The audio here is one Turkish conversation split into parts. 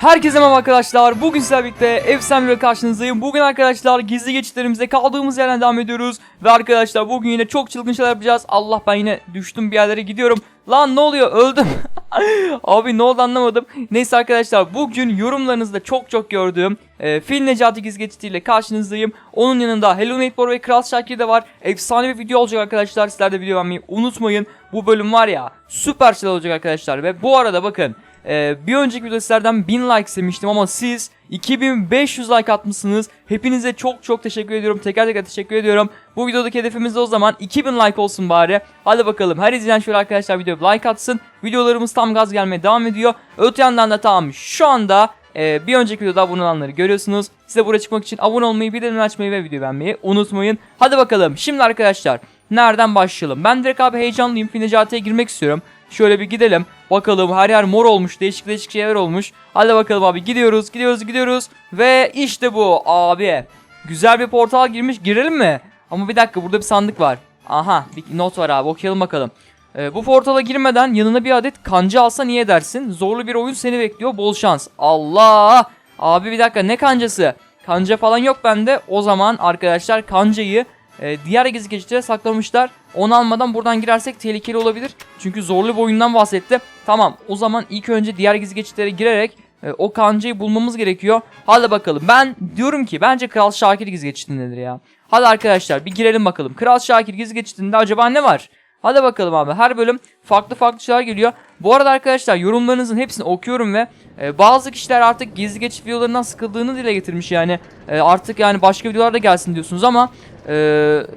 Herkese merhaba arkadaşlar. Bugün sizlerle birlikte efsane bir karşınızdayım. Bugün arkadaşlar gizli geçitlerimizde kaldığımız yerden devam ediyoruz. Ve arkadaşlar bugün yine çok çılgın şeyler yapacağız. Allah ben yine düştüm bir yerlere gidiyorum. Lan ne oluyor öldüm. Abi ne oldu anlamadım. Neyse arkadaşlar bugün yorumlarınızda çok çok gördüğüm e, Fil Necati gizli geçitiyle karşınızdayım. Onun yanında Hello Neighbor ve Kral Şakir de var. Efsane bir video olacak arkadaşlar. Sizler de video beğenmeyi unutmayın. Bu bölüm var ya süper şeyler olacak arkadaşlar. Ve bu arada bakın ee, bir önceki videoda sizlerden 1000 like istemiştim ama siz 2500 like atmışsınız. Hepinize çok çok teşekkür ediyorum. Teker teker teşekkür ediyorum. Bu videodaki hedefimiz de o zaman 2000 like olsun bari. Hadi bakalım her izleyen şöyle arkadaşlar videoya like atsın. Videolarımız tam gaz gelmeye devam ediyor. Öte yandan da tamam şu anda e, bir önceki videoda abone olanları görüyorsunuz. Size buraya çıkmak için abone olmayı, bildirim açmayı ve video beğenmeyi unutmayın. Hadi bakalım şimdi arkadaşlar nereden başlayalım? Ben direkt abi heyecanlıyım. Finecati'ye girmek istiyorum. Şöyle bir gidelim. Bakalım her yer mor olmuş. Değişik değişik şeyler olmuş. Hadi bakalım abi gidiyoruz gidiyoruz gidiyoruz. Ve işte bu abi. Güzel bir portal girmiş. Girelim mi? Ama bir dakika burada bir sandık var. Aha bir not var abi okuyalım bakalım. Ee, bu portala girmeden yanına bir adet kancı alsa niye dersin? Zorlu bir oyun seni bekliyor. Bol şans. Allah! Abi bir dakika ne kancası? Kanca falan yok bende. O zaman arkadaşlar kancayı e, diğer gizli geçitlere saklamışlar. Onu almadan buradan girersek tehlikeli olabilir. Çünkü zorlu bir oyundan bahsetti. Tamam o zaman ilk önce diğer gizli geçitlere girerek e, o kancayı bulmamız gerekiyor. Hadi bakalım ben diyorum ki bence Kral Şakir gizli geçitindedir ya. Hadi arkadaşlar bir girelim bakalım. Kral Şakir gizli geçitinde acaba ne var? Hadi bakalım abi her bölüm farklı farklı şeyler geliyor. Bu arada arkadaşlar yorumlarınızın hepsini okuyorum ve e, bazı kişiler artık gizli geçit videolarından sıkıldığını dile getirmiş yani. E, artık yani başka videolar da gelsin diyorsunuz ama e,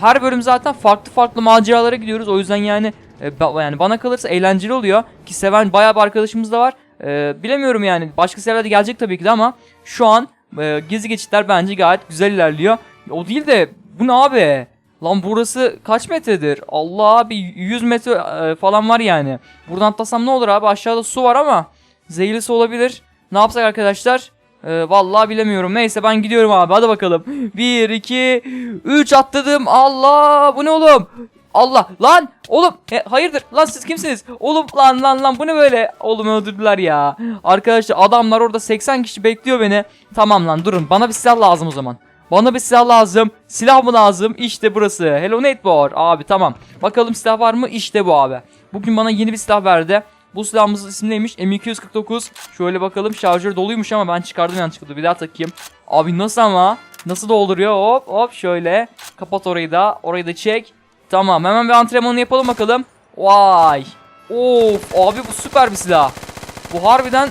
her bölüm zaten farklı farklı maceralara gidiyoruz. O yüzden yani e, ba- yani bana kalırsa eğlenceli oluyor ki seven bayağı bir arkadaşımız da var. E, bilemiyorum yani başka severler de gelecek tabii ki de ama şu an e, gizli geçitler bence gayet güzel ilerliyor. O değil de bu ne abi? Lan burası kaç metredir? Allah bir 100 metre e, falan var yani. Buradan atlasam ne olur abi? Aşağıda su var ama zehirli su olabilir. Ne yapsak arkadaşlar? E, vallahi bilemiyorum. Neyse ben gidiyorum abi. Hadi bakalım. 1 2 3 atladım. Allah bu ne oğlum? Allah lan oğlum e, hayırdır lan siz kimsiniz? Oğlum lan lan lan bu ne böyle? Oğlum öldürdüler ya. Arkadaşlar adamlar orada 80 kişi bekliyor beni. Tamam lan durun bana bir silah lazım o zaman. Bana bir silah lazım. Silah mı lazım? İşte burası. Hello Neighbor. Abi tamam. Bakalım silah var mı? İşte bu abi. Bugün bana yeni bir silah verdi. Bu silahımızın ismi neymiş? M249. Şöyle bakalım. Şarjör doluymuş ama ben çıkardım yanlışlıkla. Bir daha takayım. Abi nasıl ama? Nasıl dolduruyor? Hop hop şöyle. Kapat orayı da. Orayı da çek. Tamam hemen bir antrenmanı yapalım bakalım. Vay. Of abi bu süper bir silah. Bu harbiden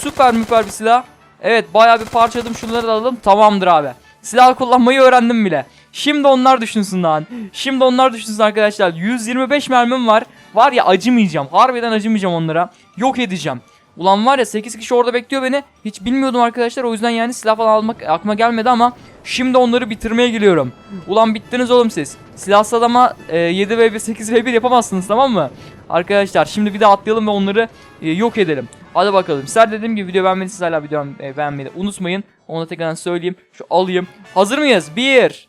süper müper bir silah. Evet bayağı bir parçaladım şunları da alalım. Tamamdır abi. Silah kullanmayı öğrendim bile. Şimdi onlar düşünsün lan. Şimdi onlar düşünsün arkadaşlar. 125 mermim var. Var ya acımayacağım. Harbiden acımayacağım onlara. Yok edeceğim. Ulan var ya 8 kişi orada bekliyor beni. Hiç bilmiyordum arkadaşlar. O yüzden yani silah falan almak aklıma gelmedi ama şimdi onları bitirmeye geliyorum. Ulan bittiniz oğlum siz. Silahsız adama e, 7 v 1 8 v 1 yapamazsınız tamam mı? Arkadaşlar şimdi bir de atlayalım ve onları e, yok edelim. Hadi bakalım. Sizler dediğim gibi video beğenmediyseniz hala video e, beğenmeyi unutmayın. Onu da tekrardan söyleyeyim. Şu alayım. Hazır mıyız? 1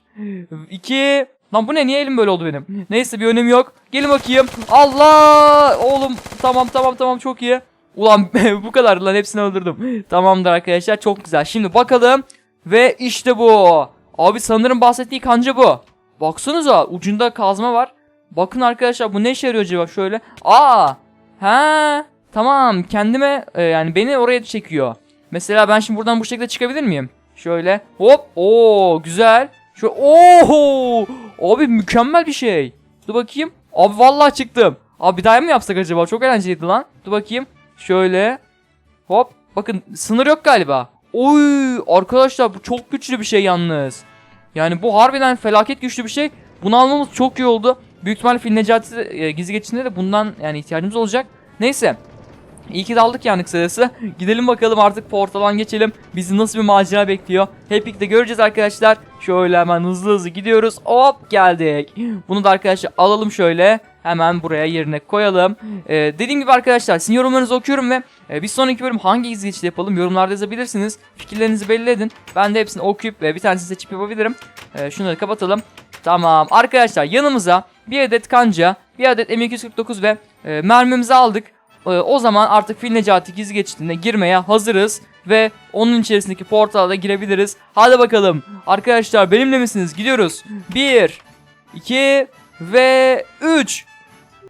2 Lan bu ne? Niye elim böyle oldu benim? Neyse bir önemi yok. Gelin bakayım. Allah! Oğlum tamam tamam tamam çok iyi. Ulan bu kadar lan hepsini öldürdüm. Tamamdır arkadaşlar çok güzel. Şimdi bakalım. Ve işte bu. Abi sanırım bahsettiği kanca bu. Baksanıza ucunda kazma var. Bakın arkadaşlar bu ne işe yarıyor acaba şöyle. Aa! Ha! Tamam kendime e, yani beni oraya çekiyor. Mesela ben şimdi buradan bu şekilde çıkabilir miyim? Şöyle hop o güzel. Şöyle oho abi mükemmel bir şey. Dur bakayım. Abi vallahi çıktım. Abi bir daha mı yapsak acaba? Çok eğlenceliydi lan. Dur bakayım. Şöyle. Hop. Bakın sınır yok galiba. Oy arkadaşlar bu çok güçlü bir şey yalnız. Yani bu harbiden felaket güçlü bir şey. Bunu almamız çok iyi oldu. Büyük ihtimalle Fil Necati e, gizli geçişinde de bundan yani ihtiyacımız olacak. Neyse. İyi ki daldık yani kısacası. Gidelim bakalım artık portaldan geçelim. Bizi nasıl bir macera bekliyor. Hep göreceğiz arkadaşlar. Şöyle hemen hızlı hızlı gidiyoruz. Hop geldik. Bunu da arkadaşlar alalım şöyle. Hemen buraya yerine koyalım. Ee, dediğim gibi arkadaşlar sizin yorumlarınızı okuyorum ve e, bir sonraki bölüm hangi geçit yapalım yorumlarda yazabilirsiniz. Fikirlerinizi belli edin. Ben de hepsini okuyup ve bir tanesini seçip yapabilirim. Ee, şunları kapatalım. Tamam arkadaşlar yanımıza bir adet kanca, bir adet M249 ve e, mermimizi aldık. Ee, o zaman artık Fil Necati gizli geçitine girmeye hazırız. ve onun içerisindeki portala da girebiliriz. Hadi bakalım. Arkadaşlar benimle misiniz? Gidiyoruz. 1 2 ve 3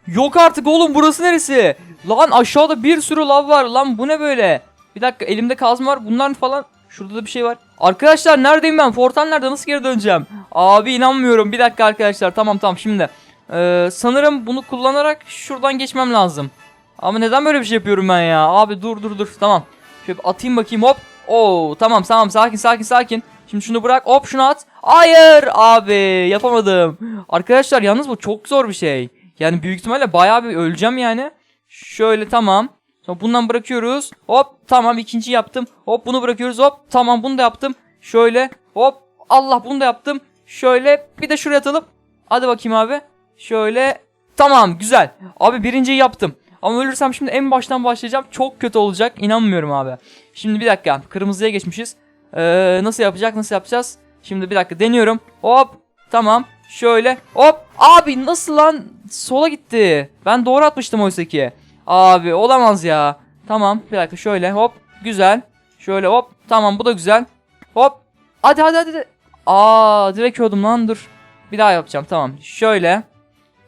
Yok artık oğlum burası neresi? Lan aşağıda bir sürü lav var. Lan bu ne böyle? Bir dakika elimde kazma var. Bunlar falan. Şurada da bir şey var. Arkadaşlar neredeyim ben? Portal nerede? Nasıl geri döneceğim? Abi inanmıyorum. Bir dakika arkadaşlar. Tamam tamam şimdi. Ee, sanırım bunu kullanarak şuradan geçmem lazım. Ama neden böyle bir şey yapıyorum ben ya? Abi dur dur dur. Tamam. Şöyle atayım bakayım hop. Oo tamam tamam sakin sakin sakin. Şimdi şunu bırak hop şunu at. Hayır abi yapamadım. Arkadaşlar yalnız bu çok zor bir şey. Yani büyük ihtimalle bayağı bir öleceğim yani. Şöyle tamam. Sonra bundan bırakıyoruz. Hop tamam ikinci yaptım. Hop bunu bırakıyoruz. Hop tamam bunu da yaptım. Şöyle hop Allah bunu da yaptım. Şöyle bir de şuraya atalım. Hadi bakayım abi. Şöyle tamam güzel. Abi birinciyi yaptım. Ama ölürsem şimdi en baştan başlayacağım. Çok kötü olacak. İnanmıyorum abi. Şimdi bir dakika. Kırmızıya geçmişiz. Ee, nasıl yapacak? Nasıl yapacağız? Şimdi bir dakika deniyorum. Hop. Tamam. Şöyle. Hop. Abi nasıl lan? Sola gitti. Ben doğru atmıştım oysa ki. Abi olamaz ya. Tamam. Bir dakika şöyle. Hop. Güzel. Şöyle hop. Tamam bu da güzel. Hop. Hadi hadi hadi. Aa direkt öldüm lan dur. Bir daha yapacağım tamam. Şöyle.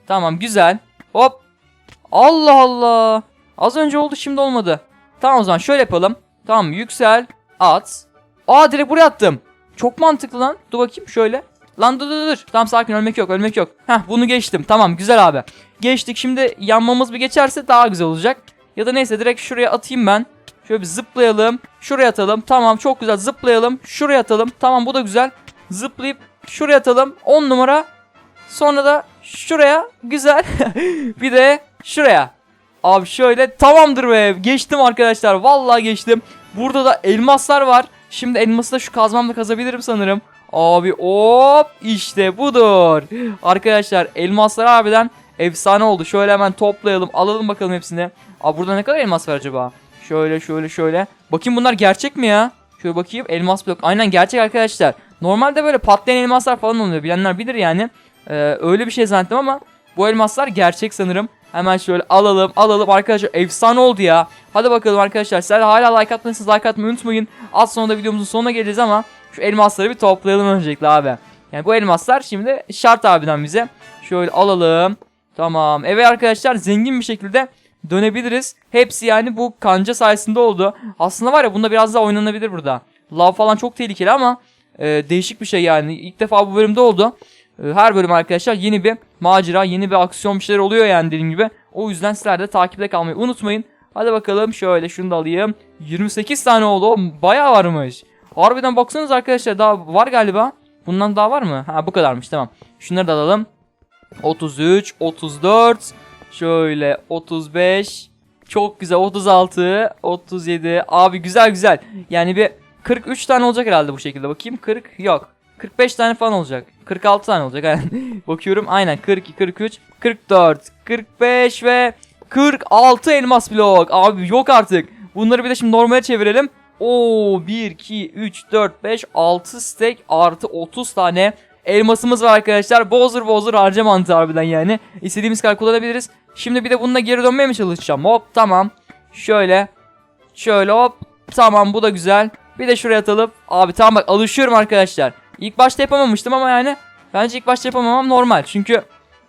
Tamam güzel. Hop. Allah Allah. Az önce oldu şimdi olmadı. Tamam o zaman şöyle yapalım. Tamam yüksel. At. Aa direkt buraya attım. Çok mantıklı lan. Dur bakayım şöyle. Lan dur dur dur. Tamam sakin ölmek yok ölmek yok. Heh bunu geçtim. Tamam güzel abi. Geçtik şimdi yanmamız bir geçerse daha güzel olacak. Ya da neyse direkt şuraya atayım ben. Şöyle bir zıplayalım. Şuraya atalım. Tamam çok güzel zıplayalım. Şuraya atalım. Tamam bu da güzel. Zıplayıp şuraya atalım. 10 numara. Sonra da şuraya. Güzel. bir de şuraya. Abi şöyle tamamdır be. Geçtim arkadaşlar. Vallahi geçtim. Burada da elmaslar var. Şimdi elması da şu kazmamla kazabilirim sanırım. Abi hop işte budur. Arkadaşlar elmaslar harbiden efsane oldu. Şöyle hemen toplayalım. Alalım bakalım hepsini. Abi burada ne kadar elmas var acaba? Şöyle şöyle şöyle. Bakayım bunlar gerçek mi ya? Şöyle bakayım elmas blok. Aynen gerçek arkadaşlar. Normalde böyle patlayan elmaslar falan oluyor. Bilenler bilir yani. Ee, öyle bir şey zannettim ama bu elmaslar gerçek sanırım. Hemen şöyle alalım alalım arkadaşlar efsane oldu ya. Hadi bakalım arkadaşlar sizler hala like atmadıysanız like atmayı unutmayın. Az sonra da videomuzun sonuna geleceğiz ama şu elmasları bir toplayalım öncelikle abi. Yani bu elmaslar şimdi şart abiden bize. Şöyle alalım. Tamam. Evet arkadaşlar zengin bir şekilde dönebiliriz. Hepsi yani bu kanca sayesinde oldu. Aslında var ya bunda biraz daha oynanabilir burada. Lav falan çok tehlikeli ama e, değişik bir şey yani. İlk defa bu bölümde oldu. E, her bölüm arkadaşlar yeni bir macera, yeni bir aksiyon bir şeyler oluyor yani dediğim gibi. O yüzden sizler de takipte kalmayı unutmayın. Hadi bakalım şöyle şunu da alayım. 28 tane oldu. O bayağı varmış. Harbiden baksanız arkadaşlar daha var galiba. Bundan daha var mı? Ha bu kadarmış tamam. Şunları da alalım. 33, 34, şöyle 35, çok güzel 36, 37. Abi güzel güzel. Yani bir 43 tane olacak herhalde bu şekilde. Bakayım 40 yok. 45 tane falan olacak. 46 tane olacak. Aynen. Bakıyorum aynen 42, 43, 44, 45 ve 46 elmas blok. Abi yok artık. Bunları bir de şimdi normale çevirelim. Oo 1, 2, 3, 4, 5, 6 stack artı 30 tane elmasımız var arkadaşlar. Bozdur bozdur harca mantığı harbiden yani. İstediğimiz kadar kullanabiliriz. Şimdi bir de bununla geri dönmeye mi çalışacağım? Hop tamam. Şöyle. Şöyle hop. Tamam bu da güzel. Bir de şuraya atalım. Abi tamam bak alışıyorum arkadaşlar. İlk başta yapamamıştım ama yani. Bence ilk başta yapamamam normal. Çünkü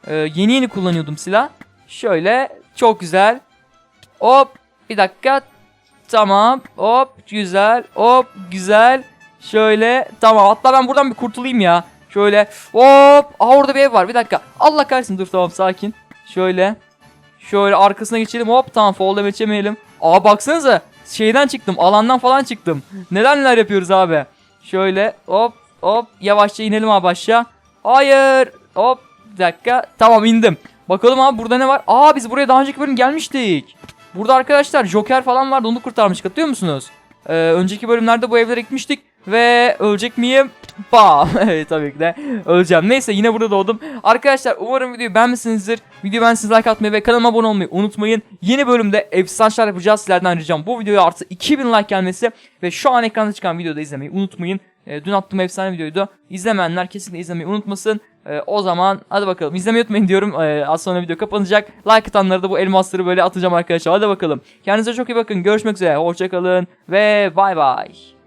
e, yeni yeni kullanıyordum silah. Şöyle. Çok güzel. Hop. Bir dakika. Tamam. Hop. Güzel. Hop. Güzel. Şöyle. Tamam. Hatta ben buradan bir kurtulayım ya. Şöyle. Hop. Aa orada bir ev var. Bir dakika. Allah kahretsin. Dur tamam sakin. Şöyle. Şöyle arkasına geçelim. Hop tamam. Fall'da geçemeyelim. Aa baksanıza. Şeyden çıktım. Alandan falan çıktım. Neden neler yapıyoruz abi? Şöyle. Hop. Hop. Yavaşça inelim abi aşağı. Hayır. Hop. Bir dakika. Tamam indim. Bakalım abi burada ne var? Aa biz buraya daha önceki bölüm gelmiştik. Burada arkadaşlar Joker falan vardı onu kurtarmıştık hatırlıyor musunuz? Ee, önceki bölümlerde bu evlere gitmiştik ve ölecek miyim? Bam. evet tabii ki de öleceğim. Neyse yine burada doğdum. Arkadaşlar umarım videoyu beğenmişsinizdir. Videoyu beğendiyseniz like atmayı ve kanalıma abone olmayı unutmayın. Yeni bölümde efsane yapacağız. Sizlerden ricam bu videoya artı 2000 like gelmesi ve şu an ekranda çıkan videoda izlemeyi unutmayın. Ee, dün attığım efsane videoydu. İzlemeyenler kesinlikle izlemeyi unutmasın. Ee, o zaman hadi bakalım izlemeyi unutmayın diyorum. Ee, az sonra video kapanacak. Like atanları da bu elmasları böyle atacağım arkadaşlar. Hadi bakalım. Kendinize çok iyi bakın. Görüşmek üzere. Hoşçakalın ve bay bay.